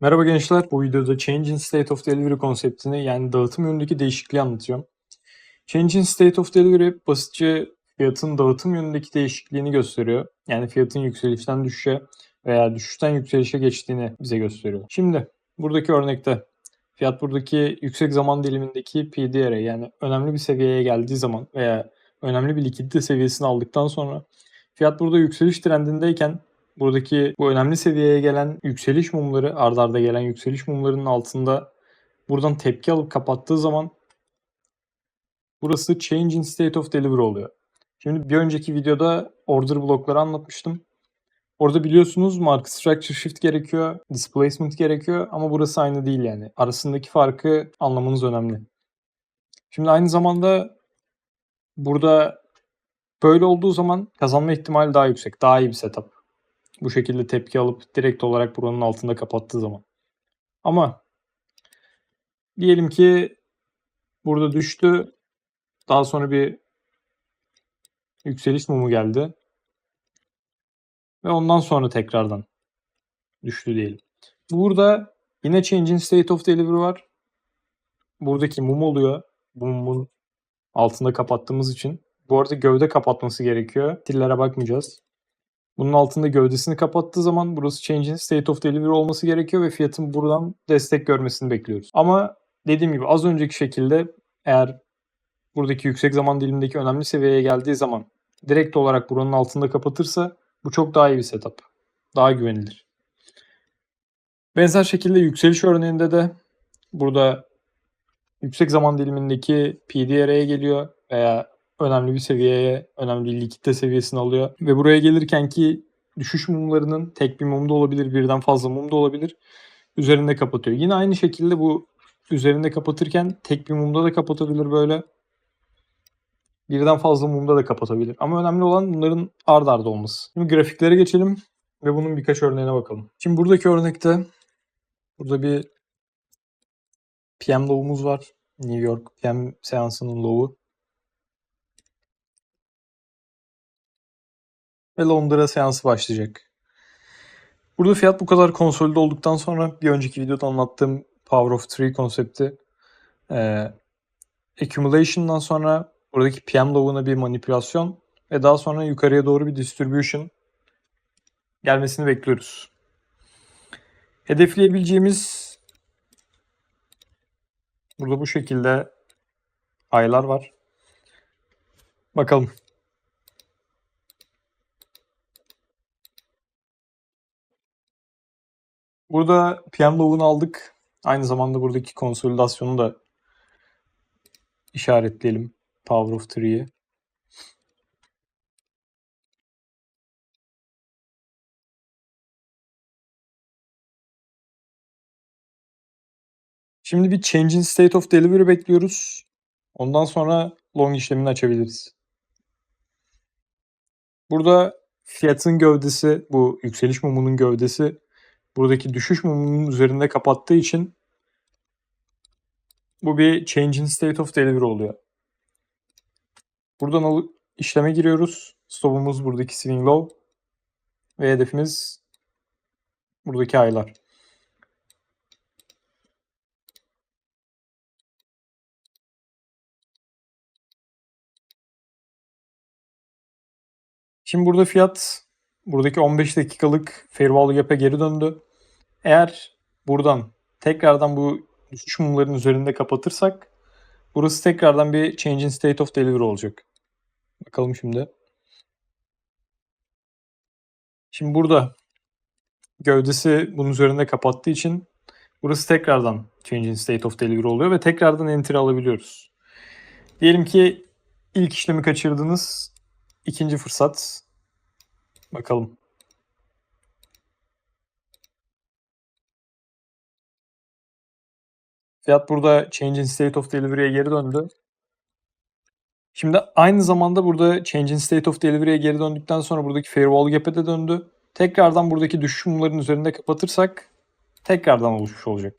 Merhaba gençler. Bu videoda Change in State of Delivery konseptini yani dağıtım yönündeki değişikliği anlatıyorum. Change in State of Delivery basitçe fiyatın dağıtım yönündeki değişikliğini gösteriyor. Yani fiyatın yükselişten düşüşe veya düşüşten yükselişe geçtiğini bize gösteriyor. Şimdi buradaki örnekte fiyat buradaki yüksek zaman dilimindeki PDR'e yani önemli bir seviyeye geldiği zaman veya önemli bir likidite seviyesini aldıktan sonra fiyat burada yükseliş trendindeyken buradaki bu önemli seviyeye gelen yükseliş mumları, ardarda arda gelen yükseliş mumlarının altında buradan tepki alıp kapattığı zaman burası change in state of delivery oluyor. Şimdi bir önceki videoda order blokları anlatmıştım. Orada biliyorsunuz market structure shift gerekiyor, displacement gerekiyor ama burası aynı değil yani. Arasındaki farkı anlamanız önemli. Şimdi aynı zamanda burada böyle olduğu zaman kazanma ihtimali daha yüksek, daha iyi bir setup. Bu şekilde tepki alıp direkt olarak buranın altında kapattığı zaman. Ama diyelim ki burada düştü. Daha sonra bir yükseliş mumu geldi. Ve ondan sonra tekrardan düştü diyelim. Burada yine change in state of delivery var. Buradaki mum oluyor. Mumun altında kapattığımız için. Bu arada gövde kapatması gerekiyor. Dillere bakmayacağız. Bunun altında gövdesini kapattığı zaman burası change'in state of delivery olması gerekiyor ve fiyatın buradan destek görmesini bekliyoruz. Ama dediğim gibi az önceki şekilde eğer buradaki yüksek zaman dilimindeki önemli seviyeye geldiği zaman direkt olarak buranın altında kapatırsa bu çok daha iyi bir setup. Daha güvenilir. Benzer şekilde yükseliş örneğinde de burada yüksek zaman dilimindeki PDR'ye geliyor veya önemli bir seviyeye, önemli bir likitte seviyesini alıyor. Ve buraya gelirken ki düşüş mumlarının tek bir mum da olabilir, birden fazla mum da olabilir. Üzerinde kapatıyor. Yine aynı şekilde bu üzerinde kapatırken tek bir mumda da kapatabilir böyle. Birden fazla mumda da kapatabilir. Ama önemli olan bunların ard arda olması. Şimdi grafiklere geçelim ve bunun birkaç örneğine bakalım. Şimdi buradaki örnekte burada bir PM low'umuz var. New York PM seansının low'u. Ve Londra seansı başlayacak. Burada fiyat bu kadar konsolide olduktan sonra bir önceki videoda anlattığım Power of Three konsepti e, accumulation'dan sonra buradaki PM low'una bir manipülasyon ve daha sonra yukarıya doğru bir distribution gelmesini bekliyoruz. Hedefleyebileceğimiz burada bu şekilde aylar var. Bakalım. Burada PM Low'unu aldık. Aynı zamanda buradaki konsolidasyonu da işaretleyelim. Power of 3'yi. Şimdi bir change in state of delivery bekliyoruz. Ondan sonra long işlemini açabiliriz. Burada fiyatın gövdesi, bu yükseliş mumunun gövdesi buradaki düşüş mumunun üzerinde kapattığı için bu bir change in state of delivery oluyor. Buradan işleme giriyoruz. Stopumuz buradaki swing low ve hedefimiz buradaki aylar. Şimdi burada fiyat buradaki 15 dakikalık value gap'e geri döndü. Eğer buradan tekrardan bu düşüş mumların üzerinde kapatırsak burası tekrardan bir change in state of delivery olacak. Bakalım şimdi. Şimdi burada gövdesi bunun üzerinde kapattığı için burası tekrardan change in state of delivery oluyor ve tekrardan enter alabiliyoruz. Diyelim ki ilk işlemi kaçırdınız. ikinci fırsat. Bakalım. Fiyat burada change in state of delivery'e geri döndü. Şimdi aynı zamanda burada change in state of delivery'e geri döndükten sonra buradaki firewall gap'e de döndü. Tekrardan buradaki düşüş üzerinde kapatırsak tekrardan oluşmuş olacak.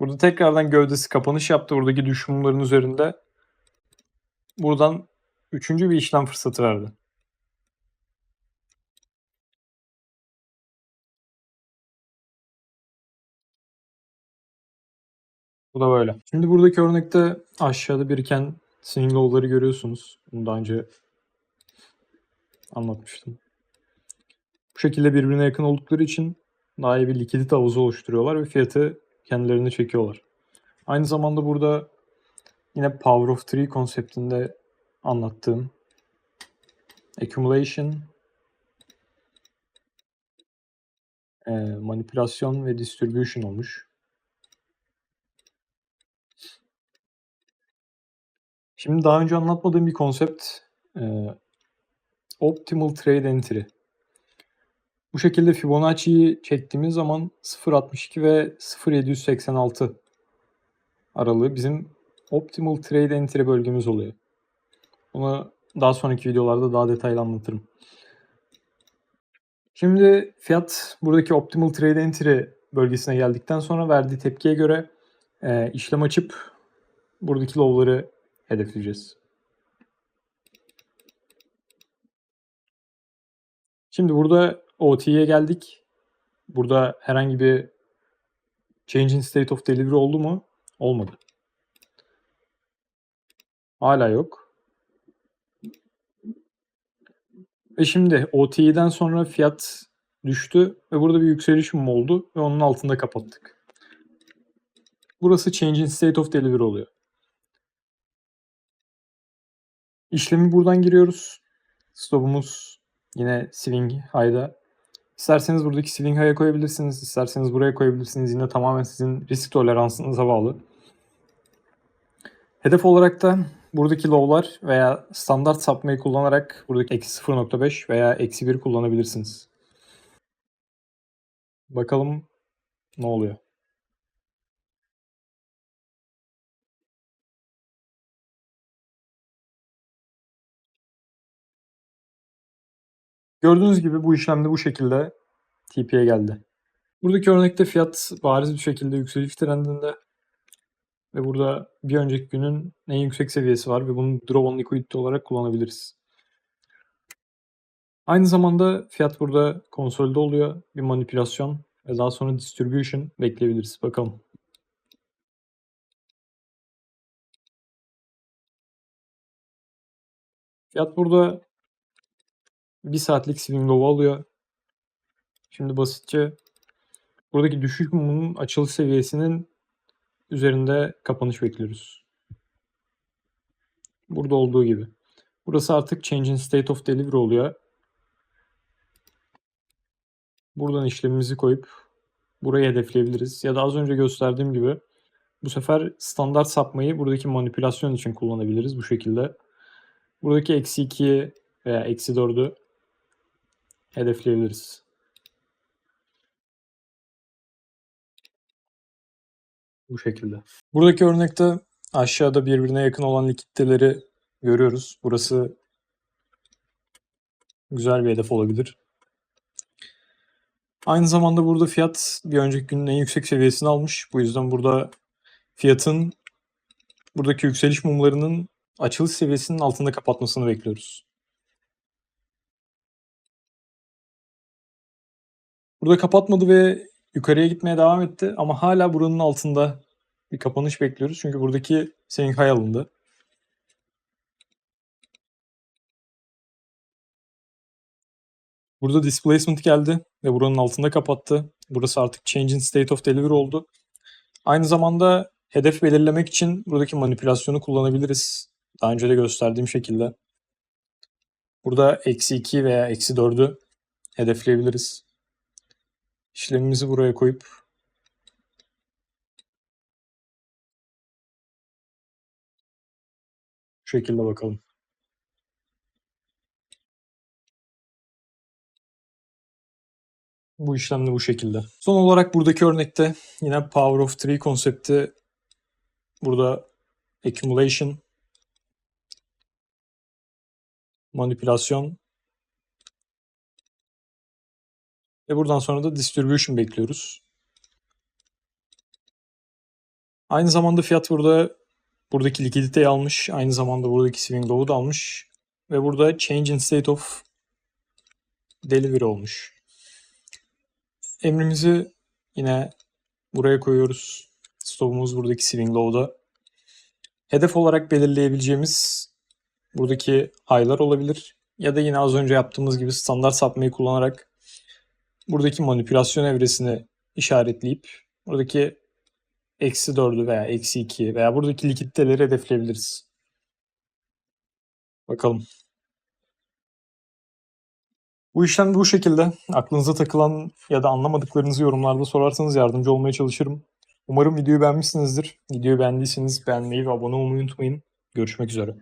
Burada tekrardan gövdesi kapanış yaptı buradaki düşüş üzerinde. Buradan Üçüncü bir işlem fırsatı verdi. Bu da böyle. Şimdi buradaki örnekte aşağıda biriken sinir low'ları görüyorsunuz. Bunu daha önce anlatmıştım. Bu şekilde birbirine yakın oldukları için daha iyi bir likidite havuzu oluşturuyorlar ve fiyatı kendilerine çekiyorlar. Aynı zamanda burada yine Power of Three konseptinde anlattığım accumulation, e, manipülasyon ve distribution olmuş. Şimdi daha önce anlatmadığım bir konsept e, Optimal Trade Entry. Bu şekilde Fibonacci'yi çektiğimiz zaman 0.62 ve 0.786 aralığı bizim Optimal Trade Entry bölgemiz oluyor. Bunu daha sonraki videolarda daha detaylı anlatırım. Şimdi fiyat buradaki Optimal Trade Entry bölgesine geldikten sonra verdiği tepkiye göre e, işlem açıp buradaki low'ları hedefleyeceğiz. Şimdi burada OT'ye geldik. Burada herhangi bir change in state of delivery oldu mu? Olmadı. Hala yok. Ve şimdi OT'den sonra fiyat düştü ve burada bir yükseliş mum oldu ve onun altında kapattık. Burası change in state of delivery oluyor. İşlemi buradan giriyoruz. Stopumuz yine swing high'da. İsterseniz buradaki swing high'a koyabilirsiniz. isterseniz buraya koyabilirsiniz. Yine tamamen sizin risk toleransınıza bağlı. Hedef olarak da buradaki low'lar veya standart sapmayı kullanarak buradaki eksi 0.5 veya eksi 1 kullanabilirsiniz. Bakalım ne oluyor. Gördüğünüz gibi bu işlemde bu şekilde TP'ye geldi. Buradaki örnekte fiyat bariz bir şekilde yükseliş trendinde ve burada bir önceki günün en yüksek seviyesi var ve bunu draw on liquidity olarak kullanabiliriz. Aynı zamanda fiyat burada konsolide oluyor. Bir manipülasyon ve daha sonra distribution bekleyebiliriz. Bakalım. Fiyat burada bir saatlik swing low alıyor. Şimdi basitçe buradaki düşüş mumunun açılış seviyesinin üzerinde kapanış bekliyoruz. Burada olduğu gibi. Burası artık change in state of delivery oluyor. Buradan işlemimizi koyup burayı hedefleyebiliriz. Ya da az önce gösterdiğim gibi bu sefer standart sapmayı buradaki manipülasyon için kullanabiliriz bu şekilde. Buradaki eksi 2'yi veya eksi 4'ü hedefleyebiliriz. Bu şekilde. Buradaki örnekte aşağıda birbirine yakın olan likiditeleri görüyoruz. Burası güzel bir hedef olabilir. Aynı zamanda burada fiyat bir önceki günün en yüksek seviyesini almış. Bu yüzden burada fiyatın buradaki yükseliş mumlarının açılış seviyesinin altında kapatmasını bekliyoruz. Burada kapatmadı ve yukarıya gitmeye devam etti ama hala buranın altında bir kapanış bekliyoruz. Çünkü buradaki Shanghai alındı. Burada displacement geldi ve buranın altında kapattı. Burası artık change in state of delivery oldu. Aynı zamanda hedef belirlemek için buradaki manipülasyonu kullanabiliriz. Daha önce de gösterdiğim şekilde. Burada eksi 2 veya eksi 4'ü hedefleyebiliriz. İşlemimizi buraya koyup bu şekilde bakalım. Bu işlem de bu şekilde. Son olarak buradaki örnekte yine Power of Three konsepti burada accumulation, manipülasyon ve buradan sonra da distribution bekliyoruz. Aynı zamanda fiyat burada buradaki likiditeyi almış. Aynı zamanda buradaki swing low'u da almış. Ve burada change in state of delivery olmuş. Emrimizi yine buraya koyuyoruz. stopumuz buradaki swing low'da. Hedef olarak belirleyebileceğimiz buradaki aylar olabilir. Ya da yine az önce yaptığımız gibi standart sapmayı kullanarak buradaki manipülasyon evresini işaretleyip buradaki eksi 4'ü veya eksi 2 veya buradaki likiditeleri hedefleyebiliriz. Bakalım. Bu işlem bu şekilde. Aklınıza takılan ya da anlamadıklarınızı yorumlarda sorarsanız yardımcı olmaya çalışırım. Umarım videoyu beğenmişsinizdir. Videoyu beğendiyseniz beğenmeyi ve abone olmayı unutmayın. Görüşmek üzere.